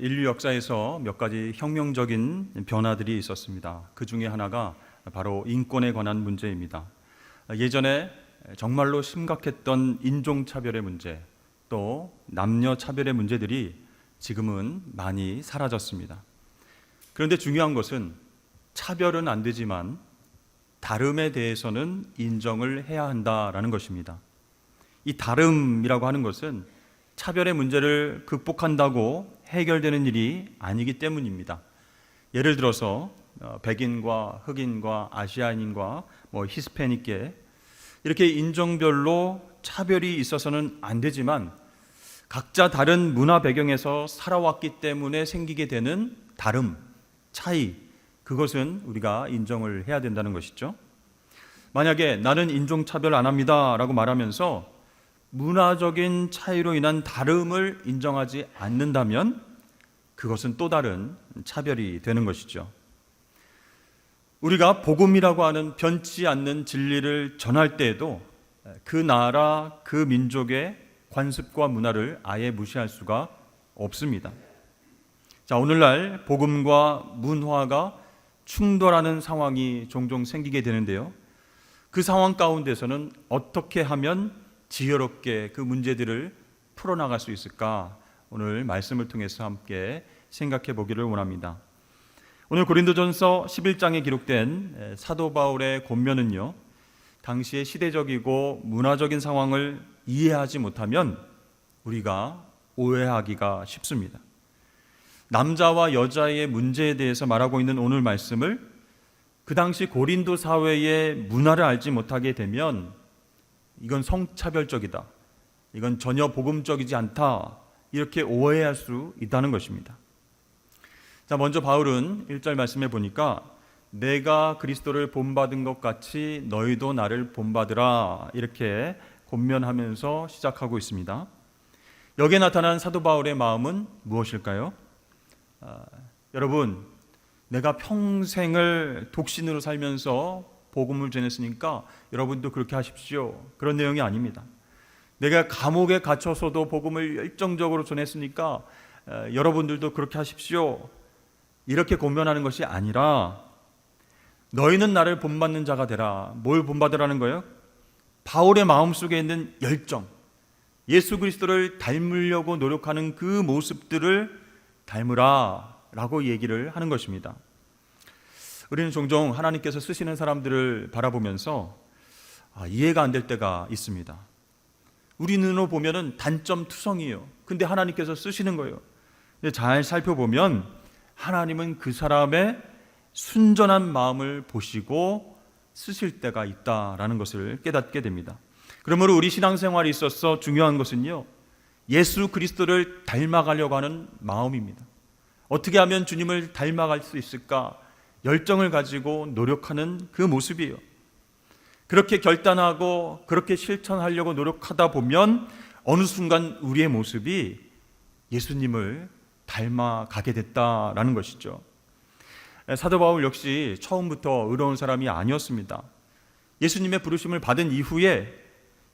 인류 역사에서 몇 가지 혁명적인 변화들이 있었습니다. 그 중에 하나가 바로 인권에 관한 문제입니다. 예전에 정말로 심각했던 인종차별의 문제, 또 남녀차별의 문제들이 지금은 많이 사라졌습니다. 그런데 중요한 것은 차별은 안 되지만 다름에 대해서는 인정을 해야 한다라는 것입니다. 이 다름이라고 하는 것은 차별의 문제를 극복한다고 해결되는 일이 아니기 때문입니다. 예를 들어서 어, 백인과 흑인과 아시아인과 뭐 히스패닉계 이렇게 인종별로 차별이 있어서는 안 되지만 각자 다른 문화 배경에서 살아왔기 때문에 생기게 되는 다름, 차이 그것은 우리가 인정을 해야 된다는 것이죠. 만약에 나는 인종 차별 안 합니다라고 말하면서 문화적인 차이로 인한 다름을 인정하지 않는다면 그것은 또 다른 차별이 되는 것이죠. 우리가 복음이라고 하는 변치 않는 진리를 전할 때에도 그 나라, 그 민족의 관습과 문화를 아예 무시할 수가 없습니다. 자, 오늘날 복음과 문화가 충돌하는 상황이 종종 생기게 되는데요. 그 상황 가운데서는 어떻게 하면 지혜롭게 그 문제들을 풀어나갈 수 있을까? 오늘 말씀을 통해서 함께 생각해 보기를 원합니다. 오늘 고린도전서 11장에 기록된 사도 바울의 권면은요. 당시의 시대적이고 문화적인 상황을 이해하지 못하면 우리가 오해하기가 쉽습니다. 남자와 여자의 문제에 대해서 말하고 있는 오늘 말씀을 그 당시 고린도 사회의 문화를 알지 못하게 되면 이건 성차별적이다. 이건 전혀 복음적이지 않다. 이렇게 오해할 수 있다는 것입니다. 자, 먼저 바울은 1절 말씀해 보니까 내가 그리스도를 본받은 것 같이 너희도 나를 본받으라. 이렇게 권면하면서 시작하고 있습니다. 여기에 나타난 사도 바울의 마음은 무엇일까요? 아, 여러분, 내가 평생을 독신으로 살면서 복음을 전했으니까 여러분도 그렇게 하십시오. 그런 내용이 아닙니다. 내가 감옥에 갇혀서도 복음을 열정적으로 전했으니까 어, 여러분들도 그렇게 하십시오. 이렇게 권면하는 것이 아니라 너희는 나를 본받는 자가 되라. 뭘 본받으라는 거예요? 바울의 마음속에 있는 열정, 예수 그리스도를 닮으려고 노력하는 그 모습들을 닮으라라고 얘기를 하는 것입니다. 우리는 종종 하나님께서 쓰시는 사람들을 바라보면서 아, 이해가 안 될 때가 있습니다. 우리 눈으로 보면은 단점 투성이에요. 근데 하나님께서 쓰시는 거예요. 근데 잘 살펴보면 하나님은 그 사람의 순전한 마음을 보시고 쓰실 때가 있다라는 것을 깨닫게 됩니다. 그러므로 우리 신앙생활에 있어서 중요한 것은요. 예수 그리스도를 닮아가려고 하는 마음입니다. 어떻게 하면 주님을 닮아갈 수 있을까? 열정을 가지고 노력하는 그 모습이에요. 그렇게 결단하고 그렇게 실천하려고 노력하다 보면 어느 순간 우리의 모습이 예수님을 닮아가게 됐다라는 것이죠. 사도 바울 역시 처음부터 의로운 사람이 아니었습니다. 예수님의 부르심을 받은 이후에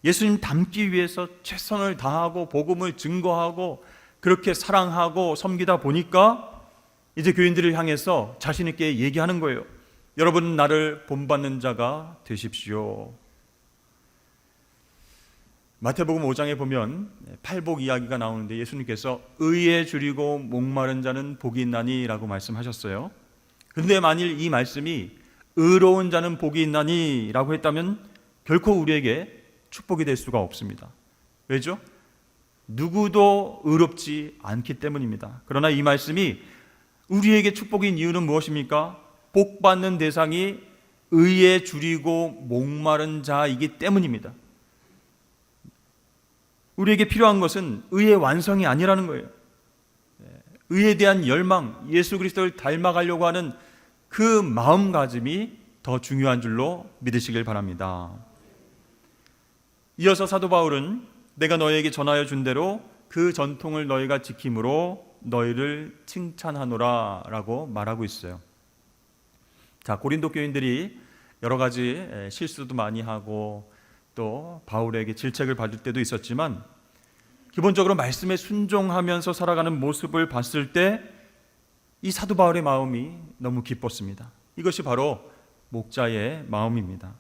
예수님 닮기 위해서 최선을 다하고 복음을 증거하고 그렇게 사랑하고 섬기다 보니까 이제 교인들을 향해서 자신 있게 얘기하는 거예요. 여러분 나를 본받는 자가 되십시오. 마태복음 5장에 보면 팔복 이야기가 나오는데 예수님께서 의에 줄이고 목마른 자는 복이 있나니라고 말씀하셨어요. 그런데 만일 이 말씀이 의로운 자는 복이 있나니라고 했다면 결코 우리에게 축복이 될 수가 없습니다. 왜죠? 누구도 의롭지 않기 때문입니다. 그러나 이 말씀이 우리에게 축복인 이유는 무엇입니까? 복 받는 대상이 의에 줄이고 목마른 자이기 때문입니다. 우리에게 필요한 것은 의의 완성이 아니라는 거예요. 의에 대한 열망, 예수 그리스도를 닮아가려고 하는 그 마음가짐이 더 중요한 줄로 믿으시길 바랍니다. 이어서 사도 바울은 내가 너에게 전하여 준 대로 그 전통을 너희가 지킴으로 너희를 칭찬하노라 라고 말하고 있어요. 자, 고린도 교인들이 여러 가지 실수도 많이 하고 또 바울에게 질책을 받을 때도 있었지만 기본적으로 말씀에 순종하면서 살아가는 모습을 봤을 때 이 사도 바울의 마음이 너무 기뻤습니다. 이것이 바로 목자의 마음입니다.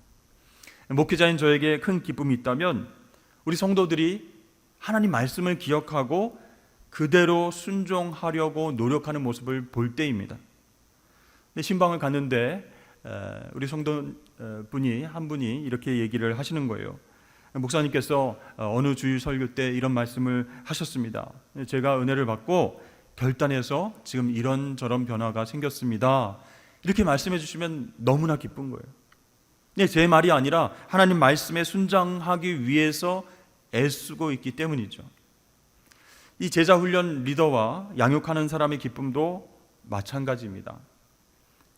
목회자인 저에게 큰 기쁨이 있다면 우리 성도들이 하나님 말씀을 기억하고 그대로 순종하려고 노력하는 모습을 볼 때입니다. 신방을 갔는데 우리 성도 분이 한 분이 이렇게 얘기를 하시는 거예요. 목사님께서 어, 어느 주일 설교 때 이런 말씀을 하셨습니다. 제가 은혜를 받고 결단해서 지금 이런 저런 변화가 생겼습니다. 이렇게 말씀해 주시면 너무나 기쁜 거예요. 네, 제 말이 아니라 하나님 말씀에 순장하기 위해서 애쓰고 있기 때문이죠. 이 제자 훈련 리더와 양육하는 사람의 기쁨도 마찬가지입니다.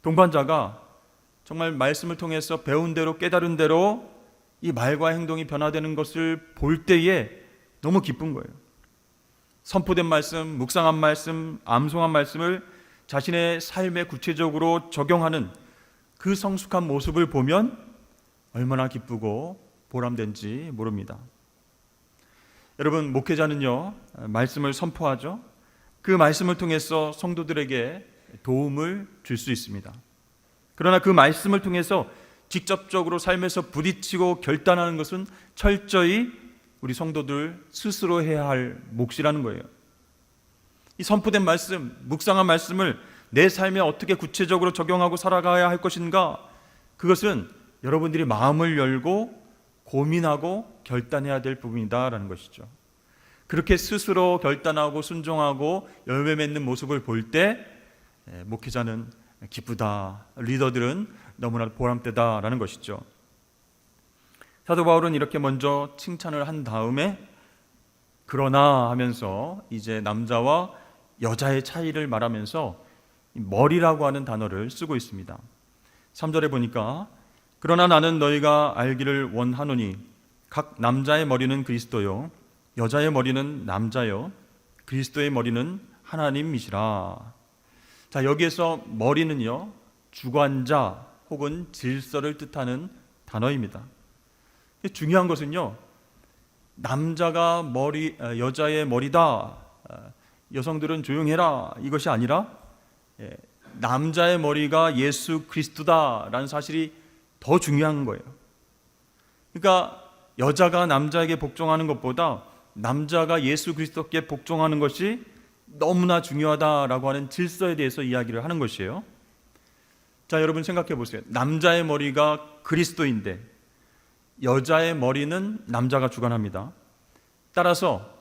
동반자가 정말 말씀을 통해서 배운 대로 깨달은 대로 이 말과 행동이 변화되는 것을 볼 때에 너무 기쁜 거예요. 선포된 말씀, 묵상한 말씀, 암송한 말씀을 자신의 삶에 구체적으로 적용하는 그 성숙한 모습을 보면 얼마나 기쁘고 보람된지 모릅니다. 여러분, 목회자는요, 말씀을 선포하죠. 그 말씀을 통해서 성도들에게 도움을 줄 수 있습니다. 그러나 그 말씀을 통해서 직접적으로 삶에서 부딪히고 결단하는 것은 철저히 우리 성도들 스스로 해야 할 몫이라는 거예요. 이 선포된 말씀, 묵상한 말씀을 내 삶에 어떻게 구체적으로 적용하고 살아가야 할 것인가? 그것은 여러분들이 마음을 열고 고민하고 결단해야 될 부분이다라는 것이죠. 그렇게 스스로 결단하고 순종하고 열매 맺는 모습을 볼때 예, 목회자는 기쁘다. 리더들은 너무나 보람되다라는 것이죠. 사도 바울은 이렇게 먼저 칭찬을 한 다음에 그러나 하면서 이제 남자와 여자의 차이를 말하면서 머리라고 하는 단어를 쓰고 있습니다. 3절에 보니까 그러나 나는 너희가 알기를 원하노니 각 남자의 머리는 그리스도요 여자의 머리는 남자요 그리스도의 머리는 하나님이시라. 자, 여기에서 머리는요, 주관자 혹은 질서를 뜻하는 단어입니다. 중요한 것은요, 남자가 머리, 어, 여자의 머리다. 어, 여성들은 조용해라. 이것이 아니라, 예, 남자의 머리가 예수 그리스도다라는 사실이 더 중요한 거예요. 그러니까 여자가 남자에게 복종하는 것보다 남자가 예수 그리스도께 복종하는 것이 너무나 중요하다라고 하는 질서에 대해서 이야기를 하는 것이에요. 자, 여러분 생각해 보세요. 남자의 머리가 그리스도인데 여자의 머리는 남자가 주관합니다. 따라서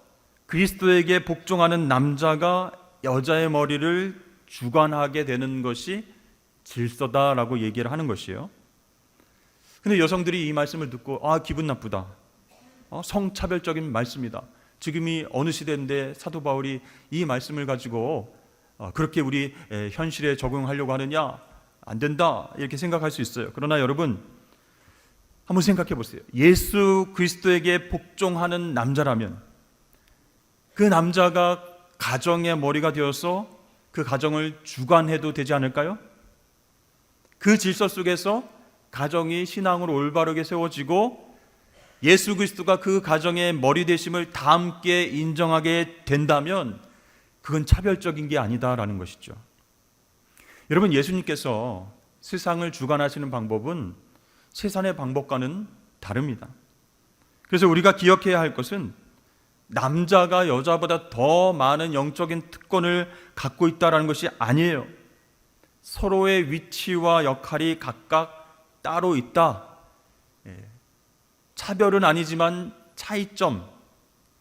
그리스도에게 복종하는 남자가 여자의 머리를 주관하게 되는 것이 질서다라고 얘기를 하는 것이에요. 근데 여성들이 이 말씀을 듣고 아 기분 나쁘다. 어, 성차별적인 말씀이다. 지금이 어느 시대인데 사도 바울이 이 말씀을 가지고 어, 그렇게 우리 현실에 적용하려고 하느냐 안 된다 이렇게 생각할 수 있어요. 그러나 여러분 한번 생각해 보세요. 예수 그리스도에게 복종하는 남자라면 그 남자가 가정의 머리가 되어서 그 가정을 주관해도 되지 않을까요? 그 질서 속에서 가정이 신앙으로 올바르게 세워지고 예수 그리스도가 그 가정의 머리 되심을 다 함께 인정하게 된다면 그건 차별적인 게 아니다라는 것이죠. 여러분 예수님께서 세상을 주관하시는 방법은 세상의 방법과는 다릅니다. 그래서 우리가 기억해야 할 것은 남자가 여자보다 더 많은 영적인 특권을 갖고 있다라는 것이 아니에요. 서로의 위치와 역할이 각각 따로 있다. 차별은 아니지만 차이점,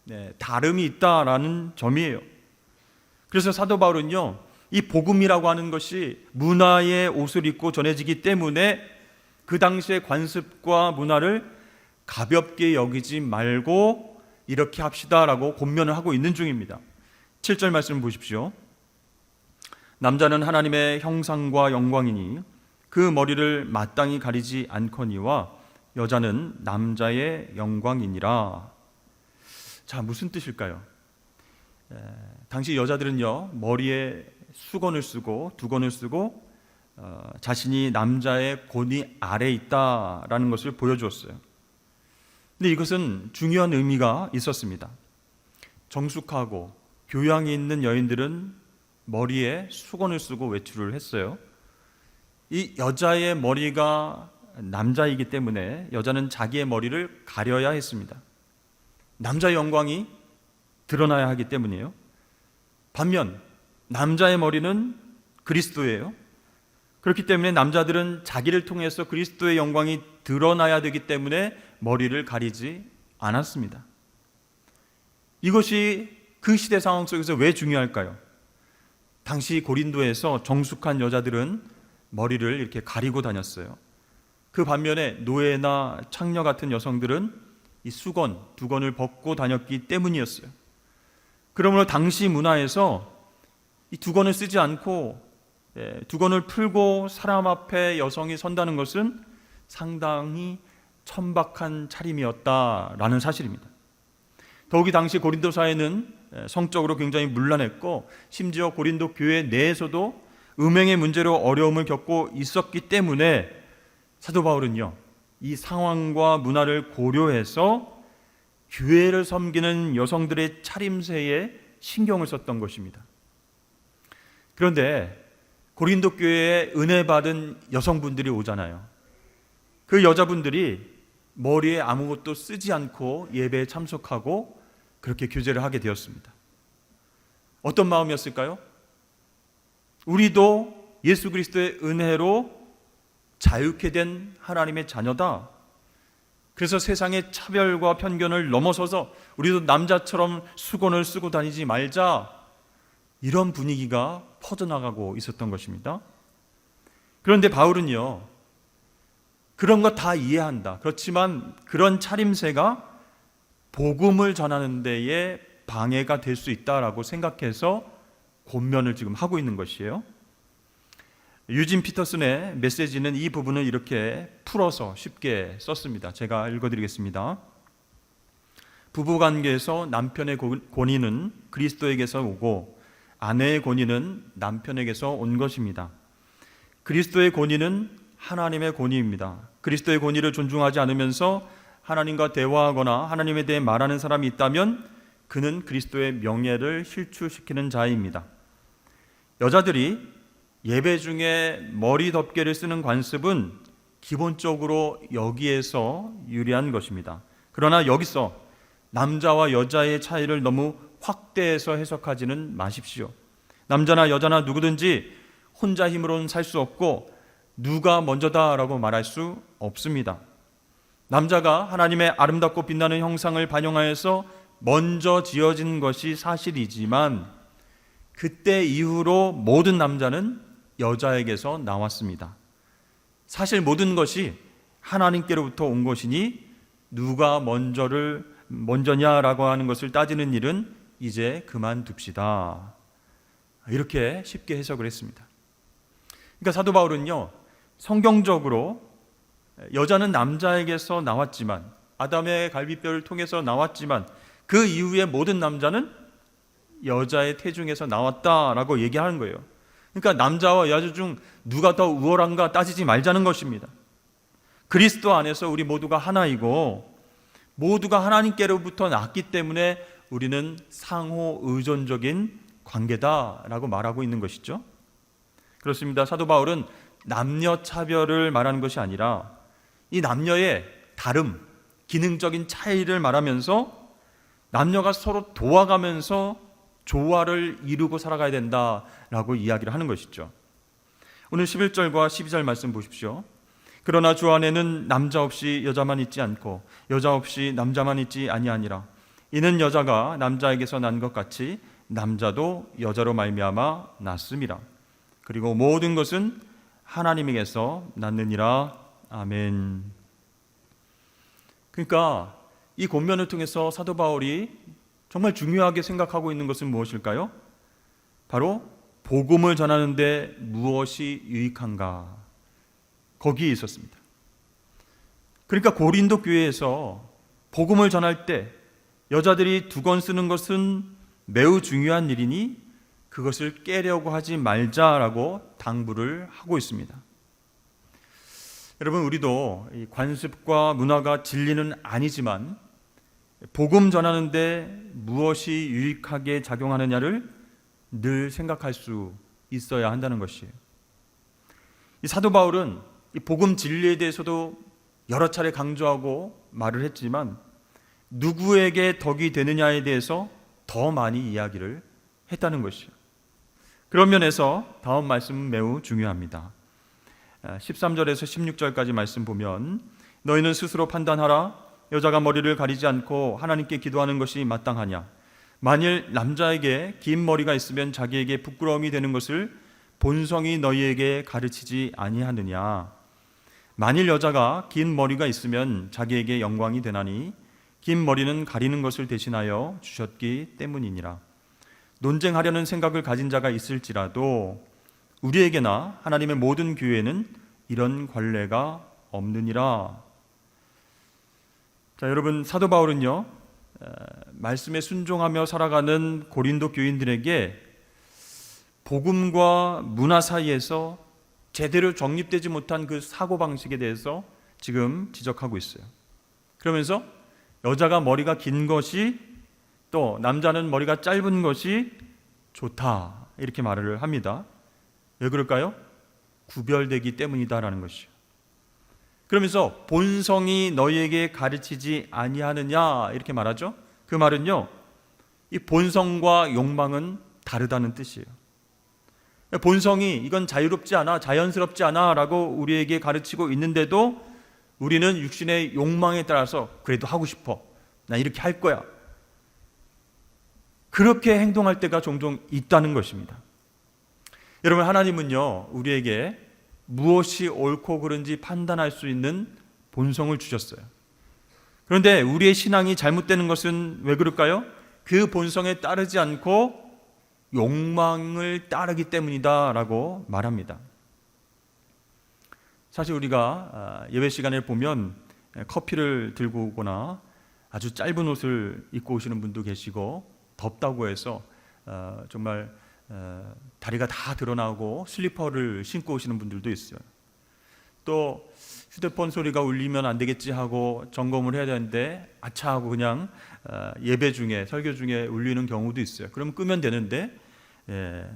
네, 다름이 있다라는 점이에요. 그래서 사도 바울은요, 이 복음이라고 하는 것이 문화의 옷을 입고 전해지기 때문에 그 당시의 관습과 문화를 가볍게 여기지 말고 이렇게 합시다라고 권면을 하고 있는 중입니다. 7절 말씀 보십시오. 남자는 하나님의 형상과 영광이니 그 머리를 마땅히 가리지 않거니와 여자는 남자의 영광이니라. 자, 무슨 뜻일까요? 에, 당시 여자들은요, 머리에 수건을 쓰고 두건을 쓰고 어, 자신이 남자의 고니 아래 있다라는 것을 보여주었어요. 근데 이것은 중요한 의미가 있었습니다. 정숙하고 교양이 있는 여인들은 머리에 수건을 쓰고 외출을 했어요. 이 여자의 머리가 남자이기 때문에 여자는 자기의 머리를 가려야 했습니다. 남자의 영광이 드러나야 하기 때문이에요. 반면 남자의 머리는 그리스도예요. 그렇기 때문에 남자들은 자기를 통해서 그리스도의 영광이 드러나야 되기 때문에 머리를 가리지 않았습니다. 이것이 그 시대 상황 속에서 왜 중요할까요? 당시 고린도에서 정숙한 여자들은 머리를 이렇게 가리고 다녔어요. 그 반면에 노예나 창녀 같은 여성들은 이 수건, 두건을 벗고 다녔기 때문이었어요. 그러므로 당시 문화에서 이 두건을 쓰지 않고 예, 두건을 풀고 사람 앞에 여성이 선다는 것은 상당히 천박한 차림이었다라는 사실입니다. 더욱이 당시 고린도 사회는 예, 성적으로 굉장히 문란했고 심지어 고린도 교회 내에서도 음행의 문제로 어려움을 겪고 있었기 때문에 사도 바울은요 이 상황과 문화를 고려해서 교회를 섬기는 여성들의 차림새에 신경을 썼던 것입니다. 그런데 고린도 교회에 은혜 받은 여성분들이 오잖아요. 그 여자분들이 머리에 아무것도 쓰지 않고 예배에 참석하고 그렇게 교제를 하게 되었습니다. 어떤 마음이었을까요? 우리도 예수 그리스도의 은혜로 자유케 된 하나님의 자녀다. 그래서 세상의 차별과 편견을 넘어서서 우리도 남자처럼 수건을 쓰고 다니지 말자. 이런 분위기가 퍼져나가고 있었던 것입니다. 그런데 바울은요, 그런 거 다 이해한다. 그렇지만 그런 차림새가 복음을 전하는 데에 방해가 될 수 있다라고 생각해서 권면을 지금 하고 있는 것이에요. 유진 피터슨의 메시지는 이 부분을 이렇게 풀어서 쉽게 썼습니다. 제가 읽어드리겠습니다. 부부 관계에서 남편의 권위는 그리스도에게서 오고 아내의 권위는 남편에게서 온 것입니다. 그리스도의 권위는 하나님의 권위입니다. 그리스도의 권위를 존중하지 않으면서 하나님과 대화하거나 하나님에 대해 말하는 사람이 있다면 그는 그리스도의 명예를 실추시키는 자입니다. 여자들이 예배 중에 머리 덮개를 쓰는 관습은 기본적으로 여기에서 유리한 것입니다. 그러나 여기서 남자와 여자의 차이를 너무 확대해서 해석하지는 마십시오. 남자나 여자나 누구든지 혼자 힘으로는 살 수 없고 누가 먼저다라고 말할 수 없습니다. 남자가 하나님의 아름답고 빛나는 형상을 반영하여서 먼저 지어진 것이 사실이지만 그때 이후로 모든 남자는 여자에게서 나왔습니다. 사실 모든 것이 하나님께로부터 온 것이니 누가 먼저를 먼저냐라고 하는 것을 따지는 일은 이제 그만둡시다. 이렇게 쉽게 해석을 했습니다. 그러니까 사도 바울은요, 성경적으로 여자는 남자에게서 나왔지만, 아담의 갈비뼈를 통해서 나왔지만, 그 이후에 모든 남자는 여자의 태중에서 나왔다라고 얘기하는 거예요. 그러니까 남자와 여자 중 누가 더 우월한가 따지지 말자는 것입니다. 그리스도 안에서 우리 모두가 하나이고, 모두가 하나님께로부터 났기 때문에 우리는 상호 의존적인 관계다라고 말하고 있는 것이죠. 그렇습니다. 사도 바울은 남녀 차별을 말하는 것이 아니라 이 남녀의 다름, 기능적인 차이를 말하면서 남녀가 서로 도와가면서 조화를 이루고 살아가야 된다라고 이야기를 하는 것이죠. 오늘 11절과 12절 말씀 보십시오. 그러나 주 안에는 남자 없이 여자만 있지 않고 여자 없이 남자만 있지 아니하니라. 이는 여자가 남자에게서 난 것 같이 남자도 여자로 말미암아 났음이라. 그리고 모든 것은 하나님에게서 났느니라. 아멘. 그러니까 이 권면을 통해서 사도 바울이 정말 중요하게 생각하고 있는 것은 무엇일까요? 바로 복음을 전하는데 무엇이 유익한가? 거기에 있었습니다. 그러니까 고린도 교회에서 복음을 전할 때 여자들이 두 건 쓰는 것은 매우 중요한 일이니 그것을 깨려고 하지 말자라고 당부를 하고 있습니다. 여러분 우리도 관습과 문화가 진리는 아니지만 복음 전하는데 무엇이 유익하게 작용하느냐를 늘 생각할 수 있어야 한다는 것이에요. 이 사도 바울은 이 복음 진리에 대해서도 여러 차례 강조하고 말을 했지만 누구에게 덕이 되느냐에 대해서 더 많이 이야기를 했다는 것이요. 그런 면에서 다음 말씀은 매우 중요합니다. 13절에서 16절까지 말씀 보면 너희는 스스로 판단하라 여자가 머리를 가리지 않고 하나님께 기도하는 것이 마땅하냐? 만일 남자에게 긴 머리가 있으면 자기에게 부끄러움이 되는 것을 본성이 너희에게 가르치지 아니하느냐? 만일 여자가 긴 머리가 있으면 자기에게 영광이 되나니 긴 머리는 가리는 것을 대신하여 주셨기 때문이니라. 논쟁하려는 생각을 가진 자가 있을지라도 우리에게나 하나님의 모든 교회는 이런 관례가 없느니라. 자, 여러분 사도 바울은요. 에, 말씀에 순종하며 살아가는 고린도 교인들에게 복음과 문화 사이에서 제대로 정립되지 못한 그 사고 방식에 대해서 지금 지적하고 있어요. 그러면서 여자가 머리가 긴 것이 또 남자는 머리가 짧은 것이 좋다 이렇게 말을 합니다. 왜 그럴까요? 구별되기 때문이다라는 것이요. 그러면서 본성이 너희에게 가르치지 아니하느냐 이렇게 말하죠. 그 말은요. 이 본성과 욕망은 다르다는 뜻이에요. 본성이 이건 자유롭지 않아, 자연스럽지 않아라고 우리에게 가르치고 있는데도 우리는 육신의 욕망에 따라서 그래도 하고 싶어. 나 이렇게 할 거야. 그렇게 행동할 때가 종종 있다는 것입니다. 여러분 하나님은요 우리에게 무엇이 옳고 그른지 판단할 수 있는 본성을 주셨어요. 그런데 우리의 신앙이 잘못되는 것은 왜 그럴까요? 그 본성에 따르지 않고 욕망을 따르기 때문이다라고 말합니다. 사실 우리가 아, 예배 시간에 보면 커피를 들고 오거나 아주 짧은 옷을 입고 오시는 분도 계시고 덥다고 해서 어, 정말 어, 다리가 다 드러나고 슬리퍼를 신고 오시는 분들도 있어요. 또 휴대폰 소리가 울리면 안 되겠지 하고 점검을 해야 되는데 아차 하고 그냥 어, 예배 중에 설교 중에 울리는 경우도 있어요. 그럼 끄면 되는데 예,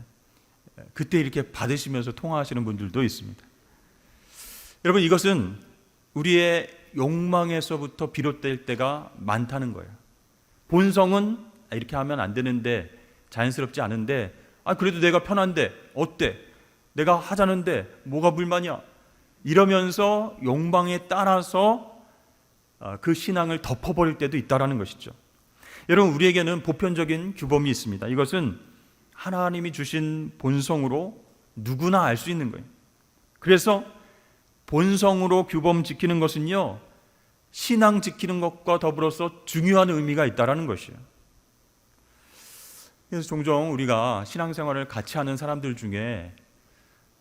그때 이렇게 받으시면서 통화하시는 분들도 있습니다. 여러분 이것은 우리의 욕망에서부터 비롯될 때가 많다는 거예요. 본성은 이렇게 하면 안 되는데 자연스럽지 않은데 아 그래도 내가 편한데 어때? 내가 하자는데 뭐가 불만이야? 이러면서 욕망에 따라서 아, 그 신앙을 덮어버릴 때도 있다라는 것이죠. 여러분 우리에게는 보편적인 규범이 있습니다. 이것은 하나님이 주신 본성으로 누구나 알 수 있는 거예요. 그래서 본성으로 규범 지키는 것은요 신앙 지키는 것과 더불어서 중요한 의미가 있다라는 것이에요. 그래서 종종 우리가 신앙생활을 같이 하는 사람들 중에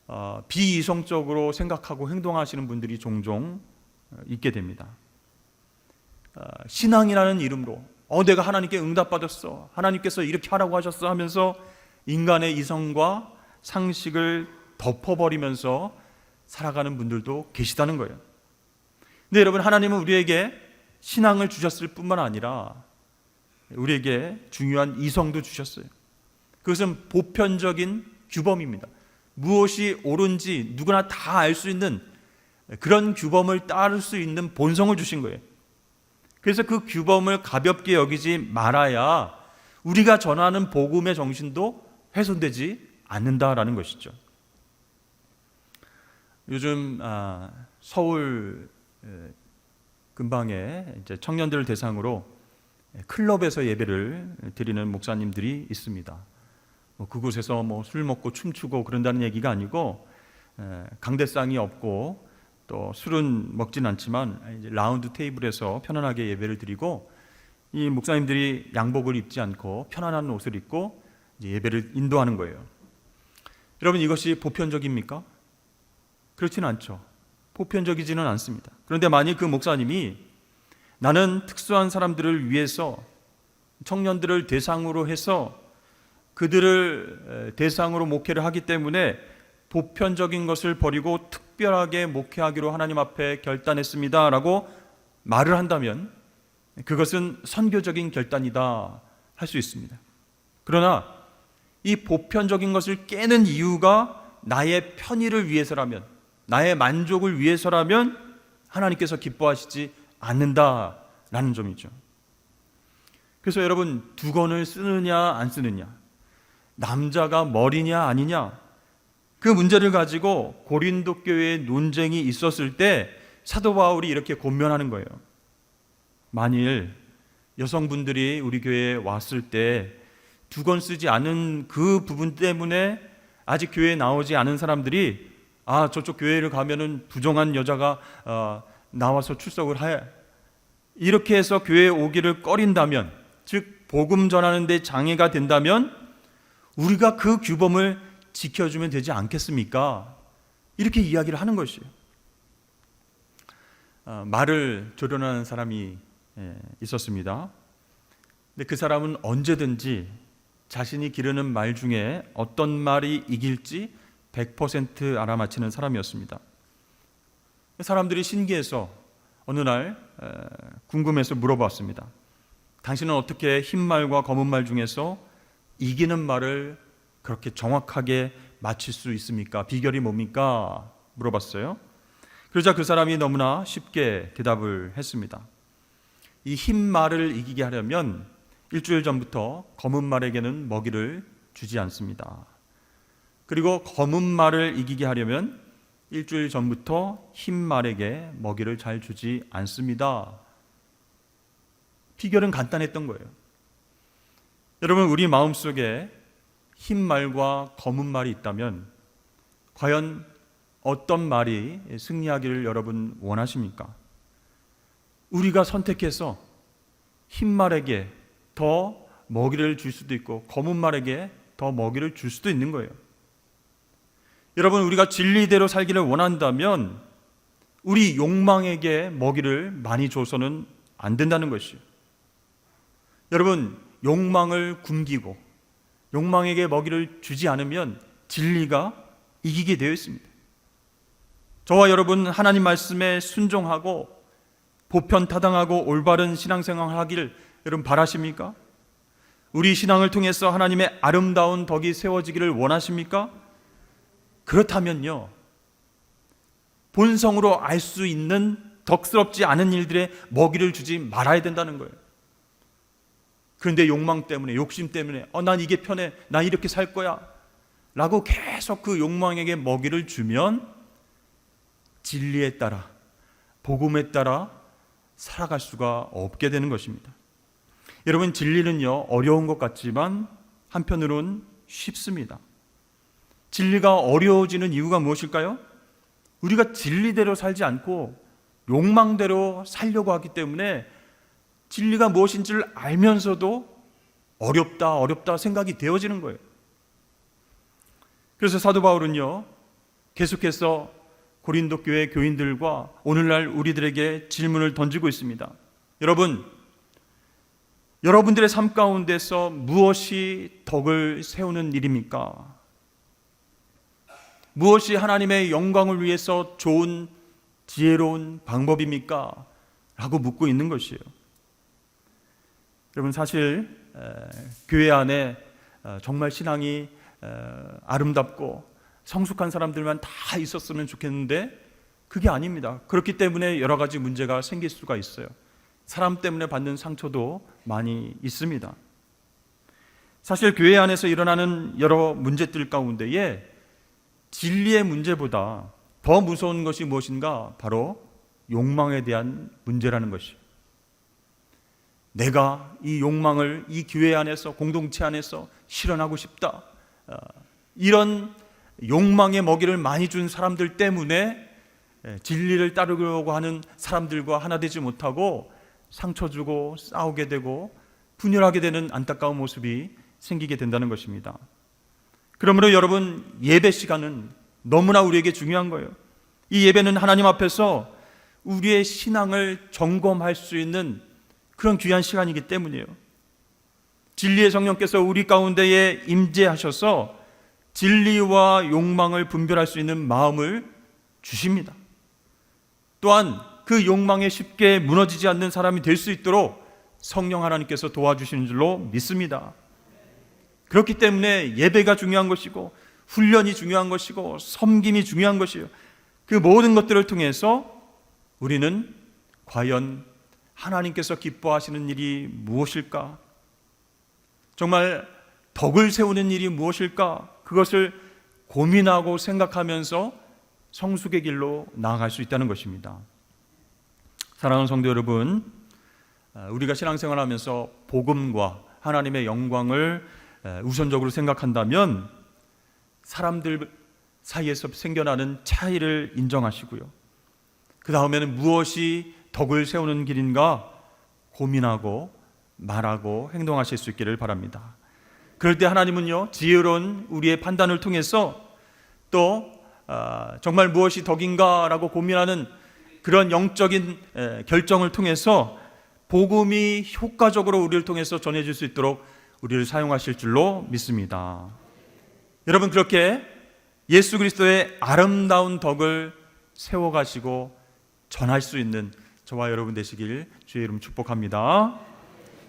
어, 비이성적으로 생각하고 행동하시는 분들이 종종 어, 있게 됩니다. 어, 신앙이라는 이름으로 어 내가 하나님께 응답받았어 하나님께서 이렇게 하라고 하셨어 하면서 인간의 이성과 상식을 덮어버리면서 살아가는 분들도 계시다는 거예요. 근데 여러분 하나님은 우리에게 신앙을 주셨을 뿐만 아니라 우리에게 중요한 이성도 주셨어요. 그것은 보편적인 규범입니다. 무엇이 옳은지 누구나 다 알 수 있는 그런 규범을 따를 수 있는 본성을 주신 거예요. 그래서 그 규범을 가볍게 여기지 말아야 우리가 전하는 복음의 정신도 훼손되지 않는다라는 것이죠. 요즘 아, 서울 근방에 청년들을 대상으로 클럽에서 예배를 드리는 목사님들이 있습니다. 뭐 그곳에서 뭐 술 먹고 춤추고 그런다는 얘기가 아니고 강대상이 없고 또 술은 먹진 않지만 라운드 테이블에서 편안하게 예배를 드리고 이 목사님들이 양복을 입지 않고 편안한 옷을 입고 예배를 인도하는 거예요. 여러분 이것이 보편적입니까? 그렇지는 않죠. 보편적이지는 않습니다. 그런데 만약 그 목사님이 나는 특수한 사람들을 위해서 청년들을 대상으로 해서 그들을 대상으로 목회를 하기 때문에 보편적인 것을 버리고 특별하게 목회하기로 하나님 앞에 결단했습니다라고 말을 한다면 그것은 선교적인 결단이다 할 수 있습니다. 그러나 이 보편적인 것을 깨는 이유가 나의 편의를 위해서라면, 나의 만족을 위해서라면 하나님께서 기뻐하시지 않는다라는 점이죠. 그래서 여러분 두 권을 쓰느냐 안 쓰느냐, 남자가 머리냐 아니냐 그 문제를 가지고 고린도 교회에 논쟁이 있었을 때 사도 바울이 이렇게 권면하는 거예요. 만일 여성분들이 우리 교회에 왔을 때두권 쓰지 않은 그 부분 때문에 아직 교회에 나오지 않은 사람들이 아 저쪽 교회를 가면은 부정한 여자가 어, 나와서 출석을 해 이렇게 해서 교회에 오기를 꺼린다면 즉 복음 전하는 데 장애가 된다면 우리가 그 규범을 지켜주면 되지 않겠습니까? 이렇게 이야기를 하는 것이에요. 아, 말을 조련하는 사람이 예, 있었습니다. 근데 그 사람은 언제든지 자신이 기르는 말 중에 어떤 말이 이길지 100% 알아맞히는 사람이었습니다. 사람들이 신기해서 어느 날 에, 궁금해서 물어봤습니다. 당신은 어떻게 흰 말과 검은 말 중에서 이기는 말을 그렇게 정확하게 맞힐 수 있습니까? 비결이 뭡니까? 물어봤어요. 그러자 그 사람이 너무나 쉽게 대답을 했습니다. 이 흰 말을 이기게 하려면 일주일 전부터 검은 말에게는 먹이를 주지 않습니다. 그리고 검은 말을 이기게 하려면 일주일 전부터 흰 말에게 먹이를 잘 주지 않습니다. 비결은 간단했던 거예요. 여러분, 우리 마음 속에 흰 말과 검은 말이 있다면 과연 어떤 말이 승리하기를 여러분 원하십니까? 우리가 선택해서 흰 말에게 더 먹이를 줄 수도 있고 검은 말에게 더 먹이를 줄 수도 있는 거예요. 여러분 우리가 진리대로 살기를 원한다면 우리 욕망에게 먹이를 많이 줘서는 안 된다는 것이요. 여러분 욕망을 굶기고 욕망에게 먹이를 주지 않으면 진리가 이기게 되어 있습니다. 저와 여러분 하나님 말씀에 순종하고 보편 타당하고 올바른 신앙생활 하기를 여러분 바라십니까? 우리 신앙을 통해서 하나님의 아름다운 덕이 세워지기를 원하십니까? 그렇다면요. 본성으로 알 수 있는 덕스럽지 않은 일들에 먹이를 주지 말아야 된다는 거예요. 그런데 욕망 때문에, 욕심 때문에, 어, 난 이게 편해. 난 이렇게 살 거야. 라고 계속 그 욕망에게 먹이를 주면 진리에 따라, 복음에 따라 살아갈 수가 없게 되는 것입니다. 여러분, 진리는요, 어려운 것 같지만 한편으론 쉽습니다. 진리가 어려워지는 이유가 무엇일까요? 우리가 진리대로 살지 않고 욕망대로 살려고 하기 때문에 진리가 무엇인지를 알면서도 어렵다, 어렵다 생각이 되어지는 거예요. 그래서 사도 바울은요, 계속해서 고린도 교회 교인들과 오늘날 우리들에게 질문을 던지고 있습니다. 여러분, 여러분들의 삶 가운데서 무엇이 덕을 세우는 일입니까? 무엇이 하나님의 영광을 위해서 좋은 지혜로운 방법입니까? 라고 묻고 있는 것이에요. 여러분 사실 교회 안에 어, 정말 신앙이 아름답고 성숙한 사람들만 다 있었으면 좋겠는데 그게 아닙니다. 그렇기 때문에 여러 가지 문제가 생길 수가 있어요. 사람 때문에 받는 상처도 많이 있습니다. 사실 교회 안에서 일어나는 여러 문제들 가운데에 진리의 문제보다 더 무서운 것이 무엇인가? 바로 욕망에 대한 문제라는 것이요. 내가 이 욕망을 이 교회 안에서 공동체 안에서 실현하고 싶다. 어, 이런 욕망의 먹이를 많이 준 사람들 때문에 예, 진리를 따르려고 하는 사람들과 하나 되지 못하고 상처 주고 싸우게 되고 분열하게 되는 안타까운 모습이 생기게 된다는 것입니다. 그러므로 여러분 예배 시간은 너무나 우리에게 중요한 거예요. 이 예배는 하나님 앞에서 우리의 신앙을 점검할 수 있는 그런 귀한 시간이기 때문이에요. 진리의 성령께서 우리 가운데에 임재하셔서 진리와 욕망을 분별할 수 있는 마음을 주십니다. 또한 그 욕망에 쉽게 무너지지 않는 사람이 될 수 있도록 성령 하나님께서 도와주시는 줄로 믿습니다. 그렇기 때문에 예배가 중요한 것이고 훈련이 중요한 것이고 섬김이 중요한 것이요. 그 모든 것들을 통해서 우리는 과연 하나님께서 기뻐하시는 일이 무엇일까? 정말 덕을 세우는 일이 무엇일까? 그것을 고민하고 생각하면서 성숙의 길로 나아갈 수 있다는 것입니다. 사랑하는 성도 여러분, 아, 우리가 신앙생활하면서 복음과 하나님의 영광을 우선적으로 생각한다면 사람들 사이에서 생겨나는 차이를 인정하시고요. 그 다음에는 무엇이 덕을 세우는 길인가 고민하고 말하고 행동하실 수 있기를 바랍니다. 그럴 때 하나님은요 지혜로운 우리의 판단을 통해서 또 아, 정말 무엇이 덕인가라고 고민하는 그런 영적인 결정을 통해서 복음이 효과적으로 우리를 통해서 전해질 수 있도록 우리를 사용하실 줄로 믿습니다. 여러분 그렇게 예수 그리스도의 아름다운 덕을 세워가시고 전할 수 있는 저와 여러분 되시길 주의 이름 축복합니다.